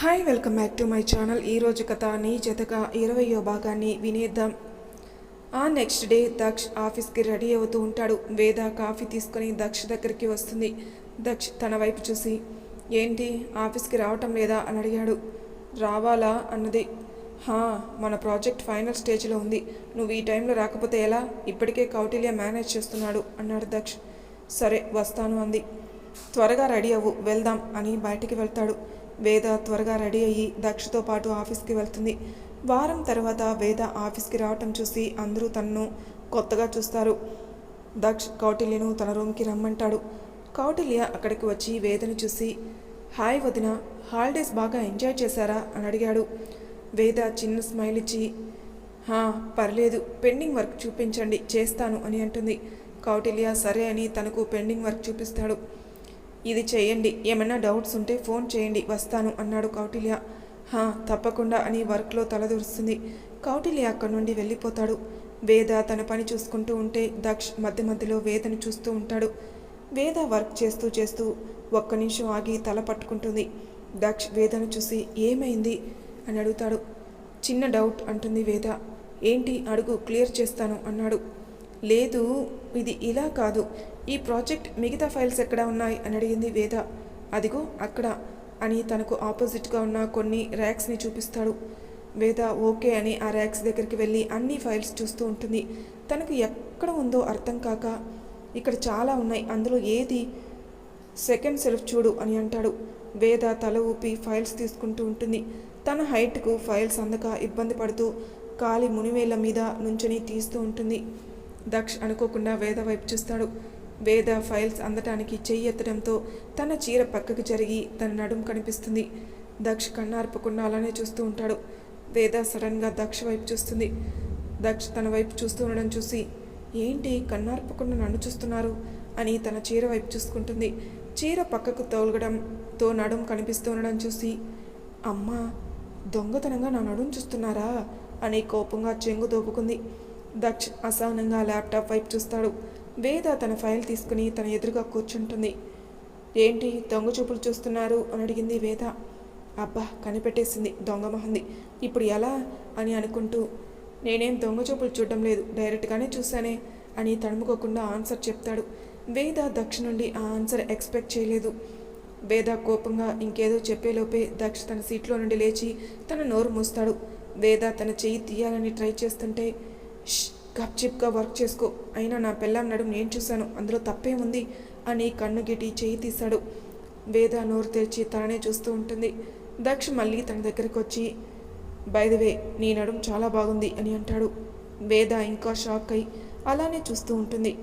Hi welcome back to my channel. ఈరోజు కథ నీ జతగా ఇరవయో భాగాన్ని వినేద్దాం. ఆ నెక్స్ట్ డే దక్ష్ ఆఫీస్కి రెడీ అవుతూ ఉంటాడు. వేద కాఫీ తీసుకొని దక్ష్ దగ్గరికి వస్తుంది. దక్ష్ తన వైపు చూసి ఏంటి ఆఫీస్కి రావటం లేదా? అని అడిగాడు. రావాలా? అన్నది. హా మన ప్రాజెక్ట్ ఫైనల్ స్టేజ్లో ఉంది. నువ్వు ఈ టైంలో రాకపోతే ఎలా? ఇప్పటికే కౌటిల్య మేనేజ్ చేస్తున్నాడు అన్నాడు దక్ష్. సరే వస్తాను అంది. త్వరగా రెడీ అవ్వు వెళ్దాం అని బయటికి వెళ్తాడు. వేద త్వరగా రెడీ అయ్యి దక్షతో పాటు ఆఫీస్కి వెళ్తుంది. వారం తర్వాత వేద ఆఫీస్కి రావటం చూసి అందరూ తనను కొత్తగా చూస్తారు. దక్ష్ కౌటిల్యను తన రూమ్కి రమ్మంటాడు. కౌటిల్య అక్కడికి వచ్చి వేదను చూసి హాయ్ వదిన హాలిడేస్ బాగా ఎంజాయ్ చేశారా? అని అడిగాడు. వేద చిన్న స్మైల్ ఇచ్చి "హా, పర్లేదు పెండింగ్ వర్క్ చూపించండి చేస్తాను అని అంటుంది. కౌటిల్య సరే అని తనకు పెండింగ్ వర్క్ చూపిస్తాడు. ఇది చేయండి. ఏమైనా డౌట్స్ ఉంటే ఫోన్ చేయండి. వస్తాను అన్నాడు కౌటిల్య. హా తప్పకుండా అని వర్క్లో తలదూరుస్తుంది కౌటిల్య అక్కడి నుండి వెళ్ళిపోతాడు. వేద తన పని చూసుకుంటూ ఉంటే దక్ష్ మధ్య మధ్యలో వేదను చూస్తూ ఉంటాడు. వేద వర్క్ చేస్తూ చేస్తూ ఒక్క నిమిషం ఆగి తల పట్టుకుంటుంది. దక్ష్ వేదను చూసి ఏమైంది? అని అడుగుతాడు. చిన్న డౌట్ అంటుంది వేద. ఏంటి? అడుగు క్లియర్ చేస్తాను అన్నాడు. లేదు ఇది ఇలా కాదు. ఈ ప్రాజెక్ట్ మిగతా ఫైల్స్ ఎక్కడ ఉన్నాయి? అని అడిగింది వేద. అదిగో అక్కడ అని తనకు ఆపోజిట్గా ఉన్న కొన్ని ర్యాక్స్ని చూపిస్తాడు. వేద ఓకే అని ఆ ర్యాక్స్ దగ్గరికి వెళ్ళి అన్ని ఫైల్స్ చూస్తూ ఉంటుంది. తనకు ఎక్కడ ఉందో అర్థం కాక ఇక్కడ చాలా ఉన్నాయి. అందులో ఏది? సెకండ్ సెల్ఫ్ చూడు అని అంటాడు. వేద తల ఊపి ఫైల్స్ తీసుకుంటూ ఉంటుంది. తన హైట్కు ఫైల్స్ అందక ఇబ్బంది పడుతూ కాలి మునివేళ్ళ మీద నుంచొని తీస్తూ ఉంటుంది. దక్ష్ అనుకోకుండా వేద వైపు చూస్తాడు. వేద ఫైల్స్ అందటానికి చెయ్యి ఎత్తడంతో తన చీర పక్కకి జరిగి తన నడుం కనిపిస్తుంది. దక్ష కన్నార్పకుండా అలానే చూస్తూ ఉంటాడు. వేద సడన్గా దక్ష వైపు చూస్తుంది. దక్ష తన వైపు చూస్తూ ఉండడం చూసి ఏంటి కన్నార్పకుండా నన్ను చూస్తున్నారు? అని తన చీర వైపు చూసుకుంటుంది. చీర పక్కకు తోలగడంతో నడుం కనిపిస్తూ ఉండడం చూసి అమ్మా దొంగతనంగా నా నడుం చూస్తున్నారా? అని కోపంగా చెంగు దోపుకుంది. దక్ష్ అసహనంగా ల్యాప్టాప్ వైపు చూస్తాడు. వేద తన ఫైల్ తీసుకుని తన ఎదురుగా కూర్చుంటుంది. ఏంటి దొంగ చూపులు చూస్తున్నారు? అని అడిగింది వేద. అబ్బా కనిపెట్టేసింది దొంగ మహంది. ఇప్పుడు ఎలా? అని అనుకుంటూ నేనేం దొంగ చూపులు చూడడం లేదు డైరెక్ట్గానే చూశానే అని తడుముకోకుండా ఆన్సర్ చెప్తాడు. వేద దక్ష నుండి ఆ ఆన్సర్ ఎక్స్పెక్ట్ చేయలేదు. వేద కోపంగా ఇంకేదో చెప్పేలోపే దక్ష తన సీట్లో నుండి లేచి తన నోరు మూస్తాడు. వేద తన చెయ్యి తీయాలని ట్రై చేస్తుంటే "ష్, గప్చిప్గా వర్క్ చేసుకో. అయినా నా పెళ్ళాం నడుము నేను చూశాను. అందులో తప్పేముంది? అని కన్ను గిటి చేయి తీశాడు. వేద నోరు తెరిచి తననే చూస్తూ ఉంటుంది. దక్ష మళ్ళీ తన దగ్గరకు వచ్చి వే నీ నడుం చాలా బాగుంది అని అంటాడు. వేద ఇంకా షాక్ అయి అలానే చూస్తూ ఉంటుంది.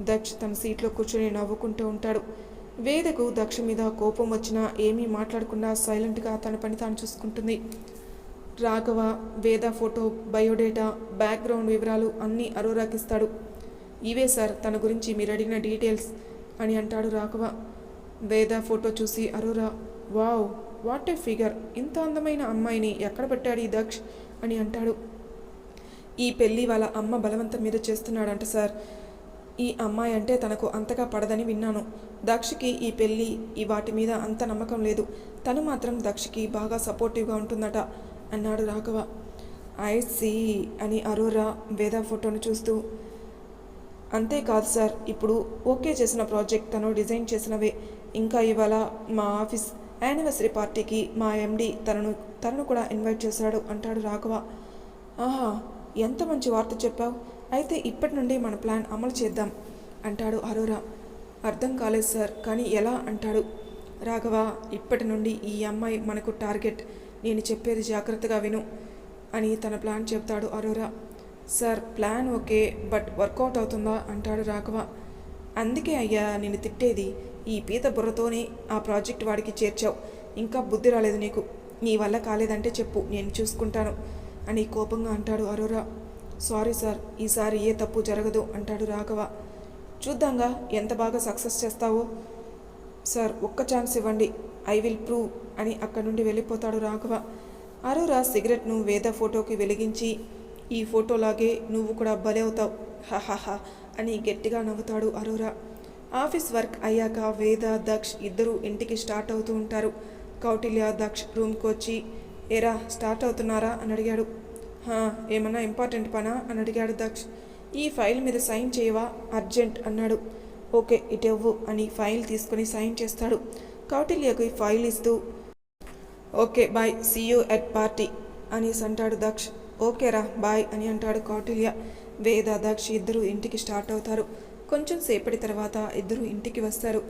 దక్ష తన సీట్లో కూర్చొని నవ్వుకుంటూ ఉంటాడు. వేదకు దక్ష మీద కోపం వచ్చినా ఏమీ మాట్లాడకుండా సైలెంట్గా తన పని తాను చూసుకుంటుంది. Raghava Veda photo biodata background వివరాలు అన్నీ అరోరాకిస్తాడు. ఇవే సార్ తన గురించి మీరు అడిగిన డీటెయిల్స్ అని అంటాడు రాఘవ. వేద ఫోటో చూసి Arora wow what a figure! ఇంత అందమైన అమ్మాయిని ఎక్కడ పెట్టాడు ఈ దక్ష్? అని అంటాడు. ఈ పెళ్ళి వాళ్ళ అమ్మ బలవంతం మీద చేస్తున్నాడంట సార్. ఈ అమ్మాయి అంటే తనకు అంతగా పడదని విన్నాను. దక్షకి ఈ పెళ్ళి ఈ వాటి మీద అంత నమ్మకం లేదు. తను మాత్రం దక్షకి బాగా సపోర్టివ్గా ఉంటుందట. అన్నాడు రాఘవ. ఐ సీ అని అరోరా వేద ఫోటోను చూస్తూ అంతేకాదు సార్ ఇప్పుడు ఓకే చేసిన ప్రాజెక్ట్ తను డిజైన్ చేసినవే. ఇంకా ఇవాళ మా ఆఫీస్ యానివర్సరీ పార్టీకి మా ఎండి తనను తనను కూడా ఇన్వైట్ చేశాడు అంటాడు రాఘవ. ఆహా ఎంత మంచి వార్త చెప్పావు. అయితే ఇప్పటి నుండి మన ప్లాన్ అమలు చేద్దాం అంటాడు అరోరా. అర్థం కాలేదు సార్ కానీ ఎలా అంటాడు. రాఘవ ఇప్పటి నుండి ఈ అమ్మాయి మనకు టార్గెట్. నేను చెప్పేది జాగ్రత్తగా విను అని తన ప్లాన్ చెప్తాడు Arora. Sir plan okay but work out అవుతుందా? అంటాడు రాఘవ. అందుకే అయ్యా నేను తిట్టేది. ఈ పీత బుర్రతోనే ఆ ప్రాజెక్ట్ వాడికి చేర్చావు. ఇంకా బుద్ధి రాలేదు నీకు. నీ వల్ల కాలేదంటే చెప్పు నేను చూసుకుంటాను అని కోపంగా అంటాడు అరోరా. సారీ సార్ ఈసారి ఏ తప్పు జరగదు అంటాడు రాఘవ. చూద్దాంగా ఎంత బాగా సక్సెస్ చేస్తావో? సార్ ఒక్క ఛాన్స్ ఇవ్వండి. I will prove. అని అక్కడి నుండి వెళ్ళిపోతాడు రాఘవ. అరోరా సిగరెట్ను వేద ఫోటోకి వెలిగించి ఈ ఫోటోలాగే నువ్వు కూడా భలే అవుతావు. హహహ అని గట్టిగా నవ్వుతాడు అరోరా. ఆఫీస్ వర్క్ అయ్యాక వేద దక్ష్ ఇద్దరు ఇంటికి స్టార్ట్ అవుతూ ఉంటారు. కౌటిల్య దక్ష్ రూమ్కి వచ్చి ఏరా స్టార్ట్ అవుతున్నారా? అని అడిగాడు. "హా, ఏమన్నా ఇంపార్టెంట్ పనా? అని అడిగాడు దక్ష్. ఈ ఫైల్ మీద సైన్ చేయవా? అర్జెంట్ అన్నాడు. ఓకే ఇటెవ్వు అని ఫైల్ తీసుకొని సైన్ చేస్తాడు. కౌటిల్యకు ఈ ఫైల్ ఇస్తూ okay bye. See you at party అనేసి అంటాడు దక్ష్. ఓకేరా బాయ్ అని అంటాడు కౌటిల్య. వేద దక్ష్ ఇద్దరు ఇంటికి స్టార్ట్ అవుతారు. కొంచెం సేపటి తర్వాత ఇద్దరు ఇంటికి వస్తారు.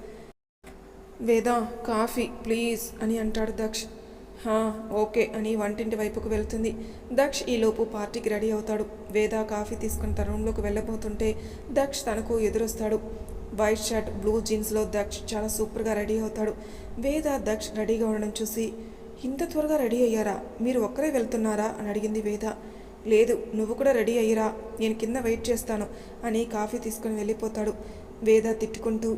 వేద కాఫీ ప్లీజ్ అని అంటాడు దక్ష్. హా ఓకే అని వంటింటి వైపుకు వెళ్తుంది. దక్ష్ ఈలోపు పార్టీకి రెడీ అవుతాడు. వేద కాఫీ తీసుకుని తన రూమ్లోకి వెళ్ళబోతుంటే దక్ష్ తనకు ఎదురొస్తాడు. వైట్ షర్ట్ బ్లూ జీన్స్లో దక్ష్ చాలా సూపర్గా రెడీ అవుతాడు. వేద దక్ష్ రెడీగా ఉండడం చూసి ఇంత త్వరగా రెడీ అయ్యారా? మీరు ఒక్కరే వెళ్తున్నారా? అని అడిగింది వేద. లేదు నువ్వు కూడా రెడీ అయ్యిరా. నేను కింద వెయిట్ చేస్తాను అని కాఫీ తీసుకొని వెళ్ళిపోతాడు. వేద తిట్టుకుంటూ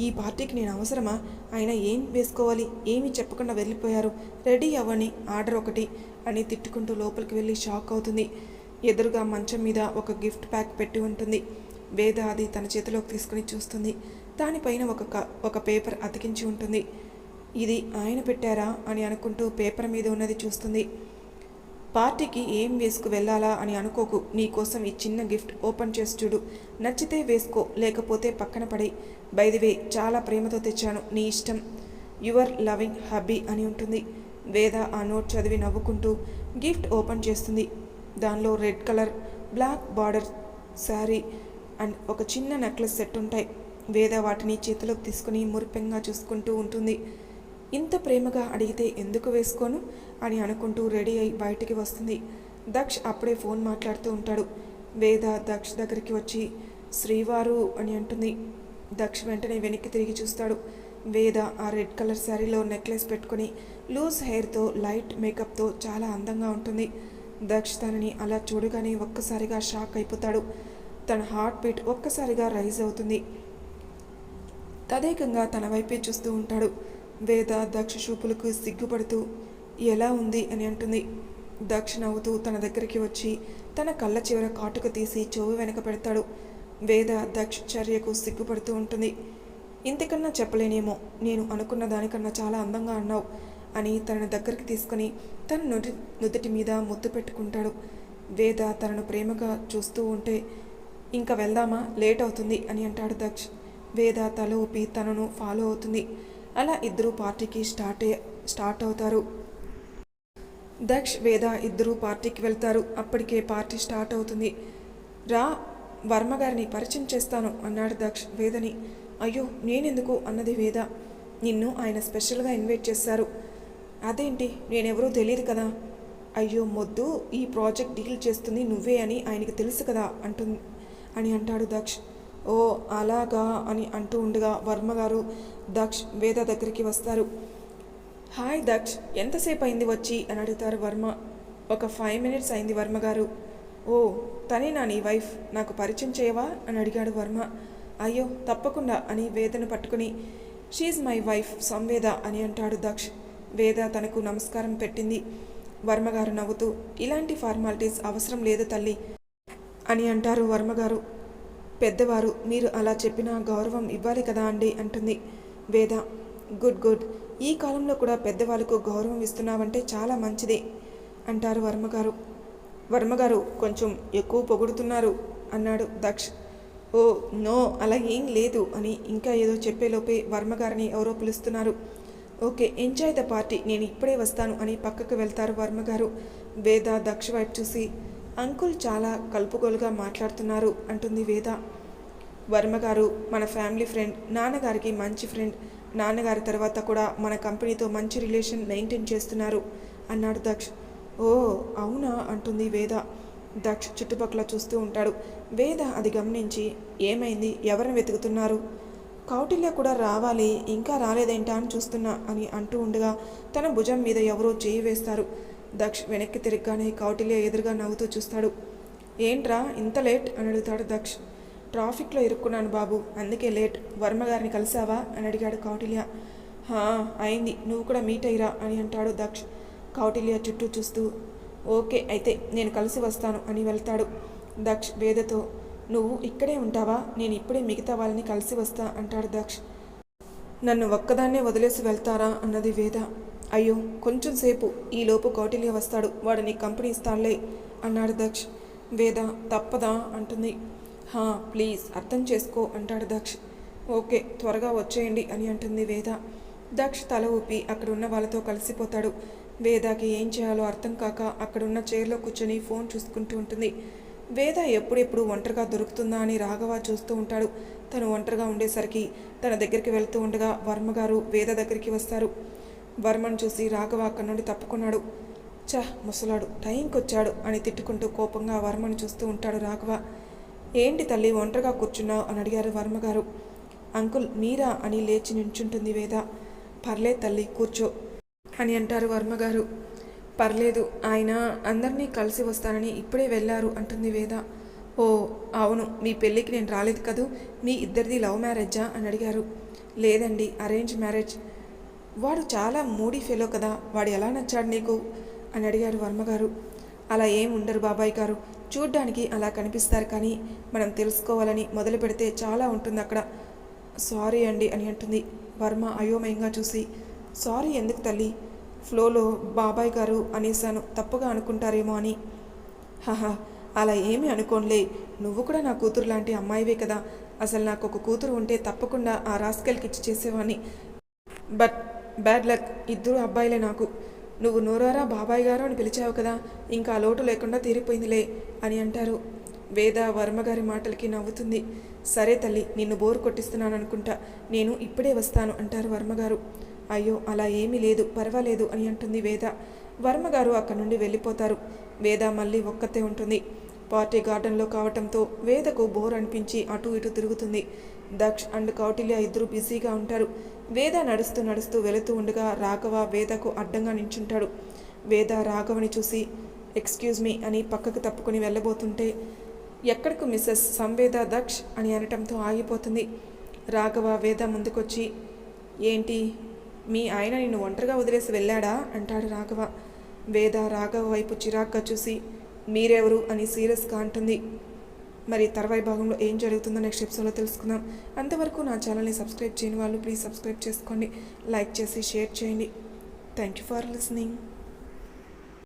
ఈ పార్టీకి నేను అవసరమా? ఆయన ఏం వేసుకోవాలి? ఏమీ చెప్పకుండా వెళ్ళిపోయారు. రెడీ అవ్వని ఆర్డర్ ఒకటి అని తిట్టుకుంటూ లోపలికి వెళ్ళి షాక్ అవుతుంది. ఎదురుగా మంచం మీద ఒక గిఫ్ట్ ప్యాక్ పెట్టి ఉంటుంది. వేద అది తన చేతిలోకి తీసుకుని చూస్తుంది. దానిపైన ఒక క- ఒక పేపర్ అతికించి ఉంటుంది. ఇది ఆయన పెట్టారా అని అనుకుంటూ పేపర్ మీద ఉన్నది చూస్తుంది. పార్టీకి ఏం వేసుకు వెళ్ళాలా అని అనుకోకు. నీకోసం ఈ చిన్న గిఫ్ట్ ఓపెన్ చేసి చూడు. నచ్చితే వేసుకో లేకపోతే పక్కన పడి బైదివే చాలా ప్రేమతో తెచ్చాను. నీ ఇష్టం. యువర్ లవింగ్ హబ్బీ అని ఉంటుంది. వేద ఆ నోట్ చదివి నవ్వుకుంటూ గిఫ్ట్ ఓపెన్ చేస్తుంది. దానిలో red colour black border sari and ఒక చిన్న నెక్లెస్ సెట్ ఉంటాయి. వేద వాటిని చేతిలోకి తీసుకుని మురిపెంగా చూసుకుంటూ ఉంటుంది. ఇంత ప్రేమగా అడిగితే ఎందుకు వేసుకోను? అని అనుకుంటూ రెడీ అయి బయటికి వస్తుంది. దక్ష్ అప్పుడే ఫోన్ మాట్లాడుతూ ఉంటాడు. వేద దక్ష్ దగ్గరికి వచ్చి శ్రీవారు అని అంటుంది. దక్ష్ వెంటనే వెనక్కి తిరిగి చూస్తాడు. వేద ఆ రెడ్ కలర్ శారీలో నెక్లెస్ పెట్టుకొని లూజ్ హెయిర్తో లైట్ మేకప్తో చాలా అందంగా ఉంటుంది. దక్ష్ తనని అలా చూడగానే ఒక్కసారిగా షాక్ అయిపోతాడు. తన హార్ట్ బీట్ ఒక్కసారిగా రైజ్ అవుతుంది. తదేకంగా తన వైపే చూస్తూ ఉంటాడు. వేద దక్ష చూపులకు సిగ్గుపడుతూ ఎలా ఉంది? అని అంటుంది. దక్ష నవ్వుతూ తన దగ్గరికి వచ్చి తన కళ్ళ చివర కాటుక తీసి చెవి వెనక పెడతాడు. వేద దక్ష చర్యకు సిగ్గుపడుతూ ఉంటుంది. ఇంతకన్నా చెప్పలేనేమో నేను అనుకున్న దానికన్నా చాలా అందంగా అన్నావు అని తనను దగ్గరికి తీసుకొని తన నుడి నుదుటి మీద ముద్దు పెట్టుకుంటాడు. వేద తనను ప్రేమగా చూస్తూ ఉంటే ఇంకా వెళ్దామా? లేట్ అవుతుంది అని అంటాడు దక్ష్. వేద తల ఊపి తనను ఫాలో అవుతుంది. అలా ఇద్దరు పార్టీకి స్టార్ట్ స్టార్ట్ అవుతారు. దక్ష్ వేద ఇద్దరు పార్టీకి వెళ్తారు. అప్పటికే పార్టీ స్టార్ట్ అవుతుంది. రా వర్మ గారిని పరిచయం చేస్తాను అన్నాడు దక్ష్ వేదని. అయ్యో నేనెందుకు? అన్నది వేద. నిన్ను ఆయన స్పెషల్గా ఇన్వైట్ చేశారు అదేంటి? నేనెవరో తెలియదు కదా. అయ్యో మొద్దు ఈ ప్రాజెక్ట్ డీల్ చేస్తుంది నువ్వే అని ఆయనకి తెలుసు కదా అంటుంది అని అంటాడు దక్ష్. ఓ అలాగా అని అంటూ ఉండగా వర్మగారు దక్ష్ వేద దగ్గరికి వస్తారు. హాయ్ దక్ష్ ఎంతసేపు అయింది వచ్చి? అని అడుగుతారు వర్మ. ఒక ఫైవ్ మినిట్స్ అయింది వర్మగారు. ఓ తనే నా నీ వైఫ్? నాకు పరిచయం చేయవా? అని అడిగాడు వర్మ. అయ్యో తప్పకుండా అని వేదను పట్టుకుని. షీజ్ మై వైఫ్ సంవేద అని అంటాడు దక్ష్. వేద తనకు నమస్కారం పెట్టింది. వర్మగారు నవ్వుతూ ఇలాంటి ఫార్మాలిటీస్ అవసరం లేదు తల్లి అని అంటారు వర్మగారు. పెద్దవారు మీరు అలా చెప్పిన గౌరవం ఇవ్వాలి కదా అండి అంటుంది వేద. Good good. ఈ కాలంలో కూడా పెద్దవాళ్ళకు గౌరవం ఇస్తున్నావంటే చాలా మంచిది అంటారు వర్మగారు. వర్మగారు కొంచెం ఎక్కువ పొగుడుతున్నారు అన్నాడు దక్ష్. ఓ నో అలా ఏం లేదు అని ఇంకా ఏదో చెప్పేలోపే వర్మగారిని ఎవరో పిలుస్తున్నారు. ఓకే ఎంజాయ్ ద పార్టీ నేను ఇప్పుడే వస్తాను అని పక్కకు వెళ్తారు వర్మగారు. వేద దక్ష వైపు చూసి అంకుల్ చాలా కలుపుగోలుగా మాట్లాడుతున్నారు అంటుంది వేద. వర్మగారు మన ఫ్యామిలీ ఫ్రెండ్ నాన్నగారికి మంచి ఫ్రెండ్ నాన్నగారి తర్వాత కూడా మన కంపెనీతో మంచి రిలేషన్ మెయింటైన్ చేస్తున్నారు అన్నాడు దక్ష్. ఓ అవునా అంటుంది వేద. దక్ష్ చుట్టుపక్కల చూస్తూ ఉంటాడు. వేద అది గమనించి ఏమైంది? ఎవరిని వెతుకుతున్నారు? కౌటిల్య కూడా రావాలి ఇంకా రాలేదేంటా అని చూస్తున్నా అని అంటూ ఉండగా తన భుజం మీద ఎవరో చేయి వేస్తారు. దక్ష్ వెనక్కి తిరగగానే కౌటిల్య ఎదురుగా నవ్వుతూ చూస్తాడు. ఏంట్రా ఇంత లేట్? అని అడుగుతాడు దక్ష్. ట్రాఫిక్లో ఇరుక్కున్నాను బాబు అందుకే లేట్. వర్మ గారిని కలిసావా? అని అడిగాడు కౌటిల్య. హా అయింది. నువ్వు కూడా మీట్ అయ్యిరా అని అంటాడు దక్ష్. కౌటిల్య చుట్టూ చూస్తూ ఓకే అయితే నేను కలిసి వస్తాను అని వెళ్తాడు దక్ష్ వేదతో. నువ్వు ఇక్కడే ఉంటావా? నేను ఇప్పుడే మిగతా వాళ్ళని కలిసి వస్తా అంటాడు దక్ష్. నన్ను ఒక్కదాన్నే వదిలేసి వెళ్తారా? అన్నది వేద. అయ్యో కొంచెం సేపు ఈలోపు కౌటిల్య వస్తాడు. వాడిని కంపెనీ ఇస్తాడులే అన్నాడు దక్ష్. వేద తప్పదా? అంటుంది. హా ప్లీజ్ అర్థం చేసుకో అంటాడు దక్ష్. ఓకే త్వరగా వచ్చేయండి అని అంటుంది వేద. దక్ష్ తల ఊపి అక్కడున్న వాళ్ళతో కలిసిపోతాడు. వేదాకి ఏం చేయాలో అర్థం కాక అక్కడున్న చైర్లో కూర్చొని ఫోన్ చూసుకుంటూ ఉంటుంది. వేద ఎప్పుడెప్పుడు ఒంటరిగా దొరుకుతుందా అని రాఘవ చూస్తూ ఉంటాడు. తను ఒంటరిగా ఉండేసరికి తన దగ్గరికి వెళ్తూ ఉండగా వర్మగారు వేద దగ్గరికి వస్తారు. వర్మను చూసి రాఘవ అక్కడి నుండి తప్పుకున్నాడు. చ ముసలాడు టైంకి వచ్చాడు అని తిట్టుకుంటూ కోపంగా వర్మను చూస్తూ ఉంటాడు రాఘవ. ఏంటి తల్లి ఒంటరిగా కూర్చున్నావు అని అడిగారు వర్మగారు అంకుల్ మీరా అని లేచి నించుంటుంది వేద. పర్లే తల్లి కూర్చో అని అంటారు వర్మగారు పర్లేదు ఆయన అందరినీ కలిసి వస్తానని ఇప్పుడే వెళ్ళారు అంటుంది వేద. ఓ అవును మీ పెళ్ళికి నేను రాలేదు కదూ? మీ ఇద్దరిది లవ్ మ్యారేజా? అని అడిగారు. లేదండి అరేంజ్ మ్యారేజ్. వాడు చాలా మూడీ ఫెలో కదా వాడు ఎలా నచ్చాడు నీకు? అని అడిగారు వర్మగారు అలా ఏం ఉండరు బాబాయ్ గారు. చూడ్డానికి అలా కనిపిస్తారు కానీ మనం తెలుసుకోవాలని మొదలు పెడితే చాలా ఉంటుంది అక్కడ. సారీ అండి అని అంటుంది. వర్మ అయోమయంగా చూసి సారీ ఎందుకు తల్లి? ఫ్లోలో బాబాయ్ గారు అనేసాను తప్పుగా అనుకుంటారేమో అని. హాహా అలా ఏమీ అనుకోనులే. నువ్వు కూడా నా కూతురు లాంటి అమ్మాయివే కదా. అసలు నాకు ఒక కూతురు ఉంటే తప్పకుండా ఆ రాస్కెల్కి ఇచ్చి చేసేవాడిని బట్ బ్యాడ్ లక్ ఇద్దరు అబ్బాయిలే నాకు. నువ్వు నోరారా బాబాయ్ గారు అని పిలిచావు కదా ఇంకా లోటు లేకుండా తీరిపోయిందిలే అని అంటారు. వేద వర్మగారి మాటలకి నవ్వుతుంది. సరే తల్లి నిన్ను బోరు కొట్టిస్తున్నాను అనుకుంటా నేను ఇప్పుడే వస్తాను అంటారు వర్మగారు అయ్యో అలా ఏమీ లేదు పర్వాలేదు అని అంటుంది వేద. వర్మగారు అక్కడి నుండి వెళ్ళిపోతారు. వేద మళ్ళీ ఒక్కతే ఉంటుంది. పార్టీ గార్డెన్లో కావటంతో వేదకు బోర్ అనిపించి అటు ఇటు తిరుగుతుంది. దక్ష్ అండ్ కౌటిల్య ఇద్దరు బిజీగా ఉంటారు. వేద నడుస్తూ నడుస్తూ వెళుతూ ఉండగా రాఘవ వేదకు అడ్డంగా నించుంటాడు. వేద రాఘవని చూసి ఎక్స్క్యూజ్ మీ అని పక్కకు తప్పుకొని వెళ్ళబోతుంటే ఎక్కడకు మిస్సెస్ సంవేద దక్ష్? అని అనటంతో ఆగిపోతుంది. రాఘవ వేద ముందుకొచ్చి ఏంటి మీ ఆయన నిన్ను ఒంటరిగా వదిలేసి వెళ్ళాడా? అంటాడు రాఘవ. వేద రాఘవ వైపు చిరాగ్గా చూసి మీరెవరు? అని సీరియస్గా అంటుంది. మరి తర్వాయి భాగంలో ఏం జరుగుతుందో నెక్స్ట్ ఎపిసోడ్లో తెలుసుకుందాం. అంతవరకు నా ఛానల్ని సబ్స్క్రైబ్ చేయని వాళ్ళు ప్లీజ్ సబ్స్క్రైబ్ చేసుకోండి. లైక్ చేసి షేర్ చేయండి. Thank you for listening